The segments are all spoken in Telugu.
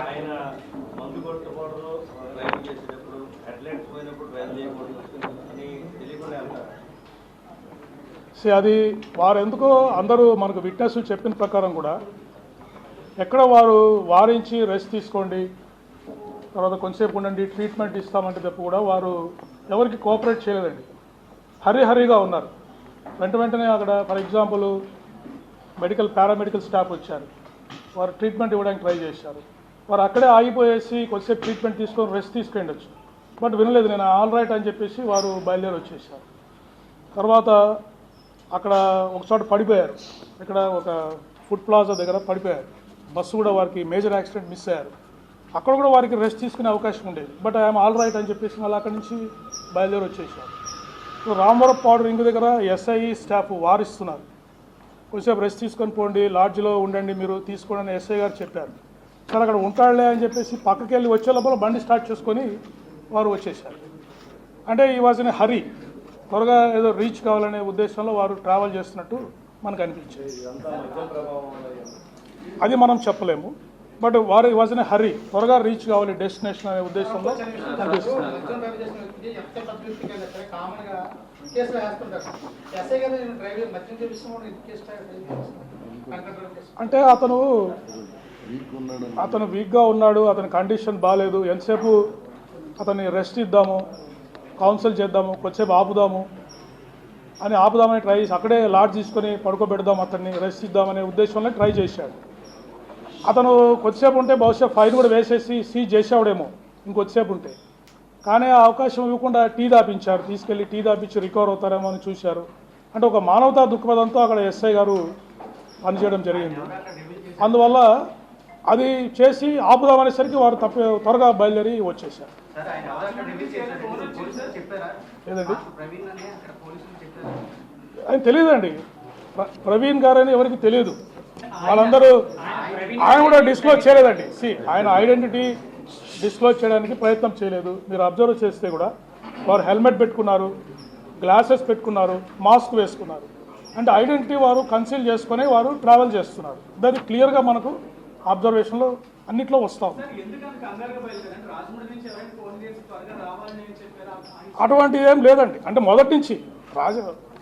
ఆయన మందు కొట్టకూడదు డ్రైవింగ్ చేసేటప్పుడు పోయినప్పుడు డ్రైవ్ చేయకూడదు అని తెలియకుండా అది వారు ఎందుకో అందరూ మనకు విట్నెస్ చెప్పిన ప్రకారం కూడా ఎక్కడ వారు వారించి రెస్ట్ తీసుకోండి తర్వాత కొంచెంసేపు ఉండండి ట్రీట్మెంట్ ఇస్తామంటే తప్ప కూడా వారు ఎవరికి కోఆపరేట్ చేయలేదండి. హరిహరిగా ఉన్నారు. వెంట వెంటనే అక్కడ for example medical paramedical staff వచ్చారు. వారు ట్రీట్మెంట్ ఇవ్వడానికి ట్రై చేశారు. వారు అక్కడే ఆగిపోయేసి కొద్దిసేపు ట్రీట్మెంట్ తీసుకొని రెస్ట్ తీసుకెళ్ళొచ్చు బట్ వినలేదు నేను ఆల్ రైట్ అని చెప్పేసి వారు బయలుదేరి వచ్చేసారు తర్వాత అక్కడ ఒక చోట పడిపోయారు. ఇక్కడ ఒక ఫుడ్ ప్లాజా దగ్గర పడిపోయారు. బస్సు కూడా వారికి మేజర్ యాక్సిడెంట్ మిస్ అయ్యారు. అక్కడ కూడా వారికి రెస్ట్ తీసుకునే అవకాశం ఉండేది. బట్ ఐఎమ్ ఆల్ రైట్ అని చెప్పేసి మళ్ళీ అక్కడి నుంచి బయలుదేరి వచ్చేసారు రామవరం పౌడర్ రింగ్ దగ్గర ఎస్ఐ స్టాఫ్ వారిస్తున్నారు. కొంచెంసేపు రెస్ట్ తీసుకొని పోండి లాడ్జ్లో ఉండండి మీరు తీసుకోండి అని ఎస్ఐ గారు చెప్పారు. సరే అక్కడ ఉంటాడులే అని చెప్పేసి పక్కకి వెళ్ళి వచ్చే లోపల బండి స్టార్ట్ చేసుకొని వారు వచ్చేసారు. అంటే ఈ వాజ్ ఇన్ హరి త్వరగా ఏదో రీచ్ కావాలనే ఉద్దేశంలో వారు ట్రావెల్ చేస్తున్నట్టు మనకు అనిపించింది. అది మనం చెప్పలేము. బట్ వారు వాజ్ ఇన్ త్వరగా రీచ్ కావాలి డెస్టినేషన్ అనే ఉద్దేశంలో. అంటే అతను అతను వీక్గా ఉన్నాడు అతని కండిషన్ బాగాలేదు ఎంతసేపు అతన్ని రెస్ట్ ఇద్దాము కౌన్సిల్ చేద్దాము కొద్దిసేపు ఆపుదాము అని ఆపుదామని ట్రై చేసి అక్కడే లాడ్జ్ తీసుకొని పడుకోబెడదాం అతన్ని రెస్ట్ ఇద్దామనే ఉద్దేశంలో ట్రై చేశాడు. అతను కొద్దిసేపు ఉంటే బహుశా ఫైన్ కూడా వేసేసి సీజ్ చేసేవాడేమో ఇంకొద్దిసేపు ఉంటే. కానీ ఆ అవకాశం ఇవ్వకుండా టీ దాపించారు తీసుకెళ్ళి టీ దాపించి రికవర్ అవుతారేమో అని చూశారు. అంటే ఒక మానవతా దృక్పథంతో అక్కడ ఎస్ఐ గారు పనిచేయడం జరిగింది. అందువల్ల అది చేసి ఆపుదామనేసరికి వారు తప్ప త్వరగా బయలుదేరి వచ్చేసారు సార్ ఆయన తెలియదండి. ప్ర- ప్రవీణ్ గారు అని ఎవరికి తెలియదు. వాళ్ళందరూ ఆయన కూడా డిస్క్లోజ్ చేయలేదండి. సి ఆయన ఐడెంటిటీ డిస్క్లోజ్ చేయడానికి ప్రయత్నం చేయలేదు. మీరు అబ్జర్వ్ చేస్తే కూడా వారు హెల్మెట్ పెట్టుకున్నారు గ్లాసెస్ పెట్టుకున్నారు మాస్క్ వేసుకున్నారు. అంటే ఐడెంటిటీ వారు కన్సీల్ చేసుకొని వారు ట్రావెల్ చేస్తున్నారు. దాన్ని క్లియర్గా మనకు అబ్జర్వేషన్లో అన్నిట్లో వస్తాం అటువంటిది ఏం లేదండి. అంటే మొదటి నుంచి రాజ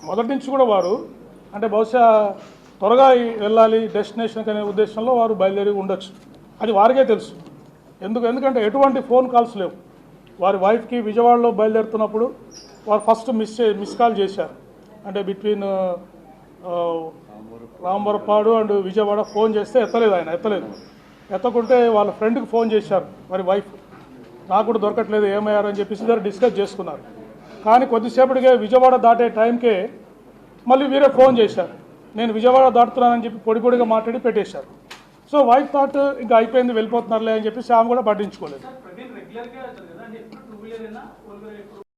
మొదటి నుంచి కూడా వారు అంటే బహుశా త్వరగా వెళ్ళాలి డెస్టినేషన్కి అనే ఉద్దేశంలో వారు బయలుదేరి ఉండొచ్చు. అది వారికే తెలుసు. ఎందుకు ఎందుకంటే ఎటువంటి ఫోన్ కాల్స్ లేవు. వారి వైఫ్కి విజయవాడలో బయలుదేరుతున్నప్పుడు వారు ఫస్ట్ మిస్ చే- మిస్ కాల్ చేశారు. అంటే between uh, Rambarapadu and Vijayawada phone చేస్తే ఎత్తలేదు ఆయన ఎత్తలేదు. ఎత్తకుంటే వాళ్ళ ఫ్రెండ్కి ఫోన్ చేశారు వారి వైఫ్ నాకు కూడా దొరకట్లేదు ఏమయ్యారని చెప్పేసి ఇద్దరు డిస్కస్ చేసుకున్నారు. కానీ కొద్దిసేపటికే విజయవాడ దాటే టైంకే మళ్ళీ వీరే ఫోన్ చేశారు. నేను విజయవాడ దాటుతున్నానని చెప్పి పొడి పొడిగా మాట్లాడి పెట్టేశారు. సో వైఫ్ థాట్ ఇంకా అయిపోయింది వెళ్ళిపోతున్నారులే అని చెప్పి శ్యామ్ కూడా పట్టించుకోలేదు.